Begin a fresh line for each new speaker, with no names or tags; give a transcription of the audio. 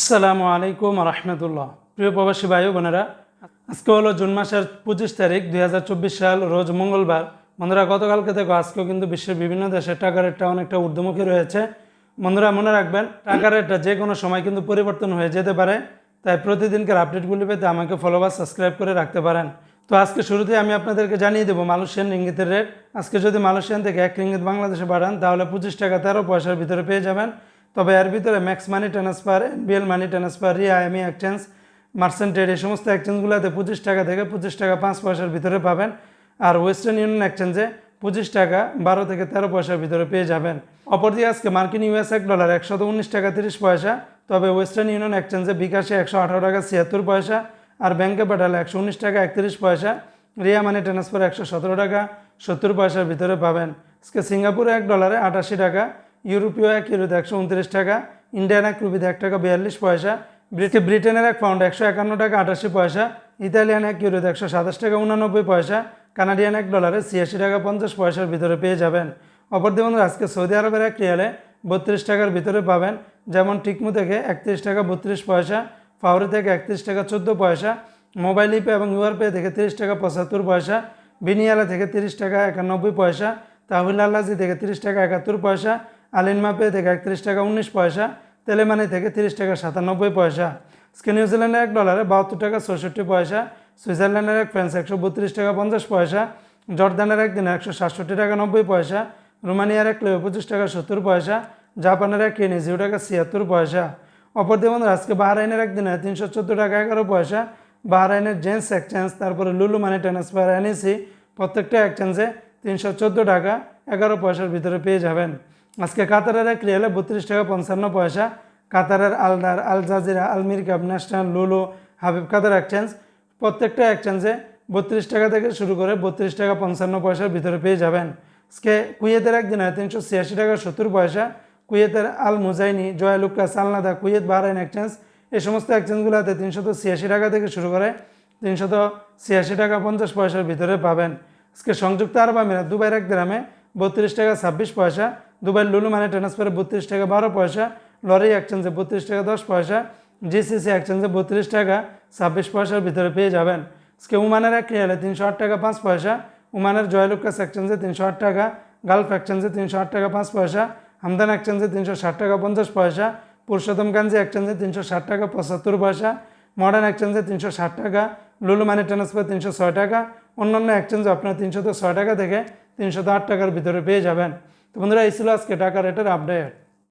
আসসালামু আলাইকুম রহমতুল্লাহ। প্রিয় প্রবাসী ভাই বোনেরা, আজকে হলো জুন মাসের পঁচিশ তারিখ, দুই হাজার চব্বিশ সাল, রোজ মঙ্গলবার। বন্ধুরা, গতকালকে থেকে আজকেও কিন্তু বিশ্বের বিভিন্ন দেশে টাকা রেটটা অনেকটা ঊর্ধ্বমুখী রয়েছে। বন্ধুরা, মনে রাখবেন টাকা রেটটা যে কোনো সময় কিন্তু পরিবর্তন হয়ে যেতে পারে। তাই প্রতিদিনকার আপডেটগুলি পেতে আমাকে ফলো বা সাবস্ক্রাইব করে রাখতে পারেন। তো আজকে শুরুতেই আমি আপনাদেরকে জানিয়ে দেবো মালয়েশিয়ান রিঙ্গিতের রেট। আজকে যদি মালয়েশিয়ান থেকে এক রিঙ্গিত বাংলাদেশে পাঠান তাহলে পঁচিশ টাকা তেরো পয়সার ভিতরে পেয়ে যাবেন। তবে এর ভিতরে max money transfer NBL money transfer, Ria, এমি এক্সচেঞ্জ মার্সেন্টেড এই সমস্ত এক্সচেঞ্জগুলোতে পঁচিশ টাকা থেকে পঁচিশ টাকা পাঁচ পয়সার ভিতরে পাবেন। আর ওয়েস্টার্ন ইউনিয়ন এক্সচেঞ্জে পঁচিশ টাকা বারো থেকে তেরো পয়সার ভিতরে পেয়ে যাবেন। অপরদিকে আজকে মার্কিন ইউএস এক ডলার একশত উনিশ টাকা তিরিশ পয়সা, তবে ওয়েস্টার্ন ইউনিয়ন এক্সচেঞ্জে বিকাশে একশো আঠারো টাকা ছিয়াত্তর পয়সা, আর ব্যাংকে পাঠালে একশো উনিশ টাকা একত্রিশ পয়সা, রিয়া মানি ট্রান্সফার একশো সতেরো টাকা সত্তর পয়সার ভিতরে পাবেন। আজকে সিঙ্গাপুরে এক ডলারে আটাশি টাকা ইউরোপীয় এক ইউরোতে একশো উনত্রিশ টাকা, ইন্ডিয়ান এক রুপিতে এক টাকা, বিয়াল্লিশ পয়সা, ব্রিটে, ব্রিটেনের এক পাউন্ড একশো একান্ন টাকা, আটাশি পয়সা, ইতালিয়ান এক ইউরোতে একশো সাতাশ টাকা, উনানব্বই পয়সা, কানাডিয়ান এক ডলারে ছিয়াশি টাকা, পঞ্চাশ পয়সার ভিতরে পেয়ে যাবেন। অপরদিকে বন্ধুরা, আজকে সৌদি আরবের এক রিয়ালে বত্রিশ টাকার ভিতরে পাবেন। যেমন টিকমু থেকে একত্রিশ টাকা বত্রিশ পয়সা ফাউরি থেকে একত্রিশ টাকা চোদ্দ পয়সা, মোবাইল ইপে এবং ইউআর পে থেকে তিরিশ টাকা পঁচাত্তর পয়সা, বিনিয়ালা থেকে তিরিশ টাকা একানব্বই পয়সা, তাহুল আল্লাজি থেকে তিরিশ টাকা একাত্তর পয়সা আলিনমা পে থেকে একত্রিশ টাকা উনিশ পয়সা, তেলেমানি থেকে তিরিশ টাকা সাতানব্বই পয়সা। আজকে নিউজিল্যান্ডের এক ডলারে বাহাত্তর টাকা চৌষট্টি পয়সা, সুইজারল্যান্ডের এক ফ্রান্স একশো বত্রিশ টাকা পঞ্চাশ পয়সা, জর্দানের এক দিনে একশো সাতষট্টি টাকা নব্বই পয়সা, রোমানিয়ার এক লেও পঁচিশ টাকা সত্তর পয়সা, জাপানের এক কেনি জিরো টাকা ছিয়াত্তর পয়সা। অপরদিকে বন্ধুরা, আজকে বাহরাইনের এক দিনে তিনশো চোদ্দ টাকা এগারো পয়সা, বাহরাইনের জেন্স এক্সচেঞ্জ, তারপরে লুলু মানি ট্রান্সফার এনএসি প্রত্যেকটা এক্সচেঞ্জে তিনশো চোদ্দ টাকা এগারো পয়সার ভিতরে পেয়ে যাবেন। আজকে কাতারের এক রিয়ালে বত্রিশ টাকা পঞ্চান্ন পয়সা, কাতারের আলদার আল জাজিরা আলমির কাপ ন্যাশনাল লুলু, হাবিব কাতার এক্সচেঞ্জ। প্রত্যেকটা এক্সচেঞ্জে বত্রিশ টাকা থেকে শুরু করে বত্রিশ টাকা পঞ্চান্ন পয়সার ভিতরে পেয়ে যাবেন। আজকে কুয়েতের একদিনে তিনশো ছিয়াশি টাকা সত্তর পয়সা, কুয়েতের আল মুজাইনি জয়ালুক্কা সালনাদা, কুয়েত বাহরাইন এক্সচেঞ্জ। এই সমস্ত এক্সচেঞ্জগুলোতে তিনশত ছিয়াশি টাকা থেকে শুরু করে তিনশত ছিয়াশি টাকা পঞ্চাশ পয়সার ভিতরে পাবেন। আজকে সংযুক্ত আরব আমিরাত, দুবাইয়ের এক গ্রামে বত্রিশ টাকা ছাব্বিশ পয়সা দুবাইয়ের লুলু মানে ট্রান্সফারে বত্রিশ টাকা বারো পয়সা, লরি এক্সচেঞ্জে বত্রিশ টাকা দশ পয়সা জিসিসি এক্সচেঞ্জে বত্রিশ টাকা ছাব্বিশ পয়সার ভিতরে পেয়ে যাবেন। আজকে উমানের এক রিয়ালে তিনশো আট টাকা পাঁচ পয়সা, উমানের জয়লুকাস এক্সচেঞ্জে তিনশো আট টাকা, গালফ এক্সচেঞ্জে তিনশো আট টাকা পাঁচ পয়সা, হামদান এক্সচেঞ্জে তিনশো ষাট টাকা পঞ্চাশ পয়সা পুরুষোত্তমগঞ্জে এক্সচেঞ্জে তিনশো ষাট টাকা পঁচাত্তর পয়সা মডার্ন এক্সচেঞ্জে তিনশো ষাট টাকা, লুলু মানি ট্রান্সফার তিনশো ছয় টাকা, অন্যান্য এক্সচেঞ্জে আপনার তিনশো তো ছয় টাকা থেকে তিনশো আট টাকার ভিতরে পেয়ে যাবেন। তো বন্ধুরা এই ছিল আজকে টাকা রেটের আপডেট